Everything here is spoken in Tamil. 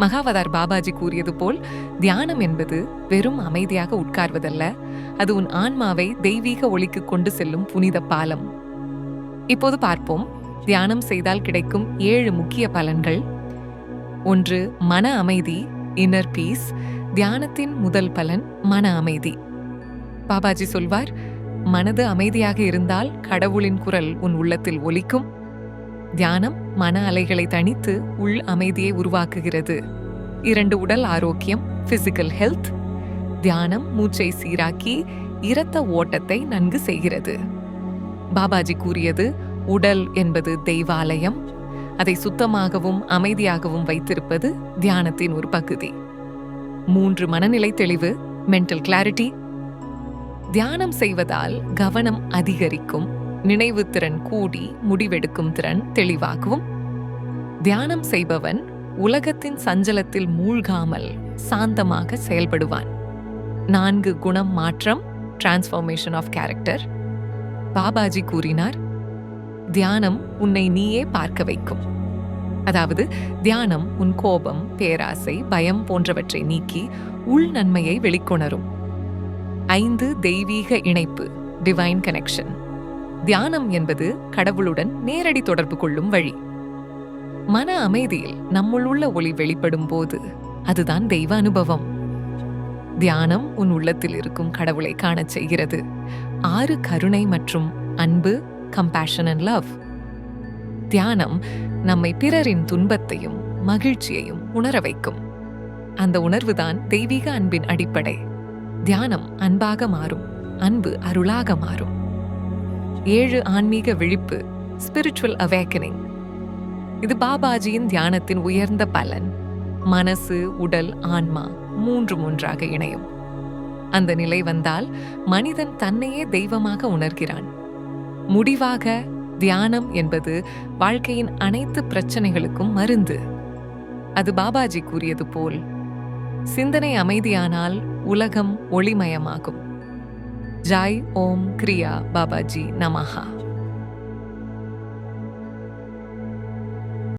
மகாவதார் பாபாஜி கூறியது போல் தியானம் என்பது வெறும் அமைதியாக உட்கார்வதல்ல. அது உன் ஆன்மாவை தெய்வீக ஒளிக்கு கொண்டு செல்லும் புனித பாலம். இப்போது பார்ப்போம். தியானம் செய்தால் கிடைக்கும் ஏழு முக்கிய பலன்கள். ஒன்று மன அமைதி இன்னர் பீஸ் தியானத்தின் முதல் பலன் மன அமைதி. பாபாஜி சொல்வார் மனது அமைதியாக இருந்தால் கடவுளின் குரல் உன் உள்ளத்தில் ஒலிக்கும். தியானம் மன அலைகளை தணித்து உள் அமைதியை உருவாக்குகிறது. இரண்டு உடல் ஆரோக்கியம் பிசிக்கல் ஹெல்த் தியானம் மூச்சை சீராக்கி இரத்த ஓட்டத்தை நன்கு செய்கிறது. பாபாஜி கூறியது உடல் என்பது தெய்வாலயம். அதை சுத்தமாகவும் அமைதியாகவும் வைத்திருப்பது தியானத்தின் ஒரு பகுதி. மூன்று மனநிலை தெளிவு மென்டல் கிளாரிட்டி தியானம் செய்வதால் கவனம் அதிகரிக்கும் நினைவு திறன் கூடி முடிவெடுக்கும் திறன் தெளிவாகவும் தியானம் செய்பவன் உலகத்தின் சஞ்சலத்தில் மூழ்காமல் சாந்தமாக செயல்படுவான். நான்கு குணம் மாற்றம் டிரான்ஸ்ஃபார்மேஷன் ஆஃப் கேரக்டர் பாபாஜி கூறினார் தியானம் உன்னை நீயே பார்க்க வைக்கும். அதாவது தியானம் உன் கோபம் பேராசை பயம் போன்றவற்றை நீக்கி உள் நன்மையை வெளிக்கொணரும். ஐந்து தெய்வீக இணைப்பு டிவைன் கனெக்ஷன் தியானம் என்பது கடவுளுடன் நேரடி தொடர்பு கொள்ளும் வழி. மன அமைதியில் நம்முள் உள்ள ஒளி வெளிப்படும் போது அதுதான் தெய்வ அனுபவம். தியானம் உன் உள்ளத்தில் இருக்கும் கடவுளை காணச் செய்கிறது. ஆறு கருணை மற்றும் அன்பு கம்பேஷன் அண்ட் லவ் தியானம் நம்மை பிறரின் துன்பத்தையும் மகிழ்ச்சியையும் உணர வைக்கும். அந்த உணர்வுதான் தெய்வீக அன்பின் அடிப்படை. தியானம் அன்பாக மாறும் அன்பு அருளாக மாறும். ஏழு ஆன்மீக விழிப்பு ஸ்பிரிச்சுவல் அவேக்கனிங் இது பாபாஜியின் தியானத்தின் உயர்ந்த பலன். மனசு உடல் ஆன்மா மூன்று மூன்றாக இணையும். அந்த நிலை வந்தால் மனிதன் தன்னையே தெய்வமாக உணர்கிறான். முடிவாக தியானம் என்பது வாழ்க்கையின் அனைத்து பிரச்சனைகளுக்கும் மருந்து. அது பாபாஜி கூறியது போல் சிந்தனை அமைதியானால் உலகம் ஒளிமயமாகும். जय ओम क्रिया बाबा जी नमः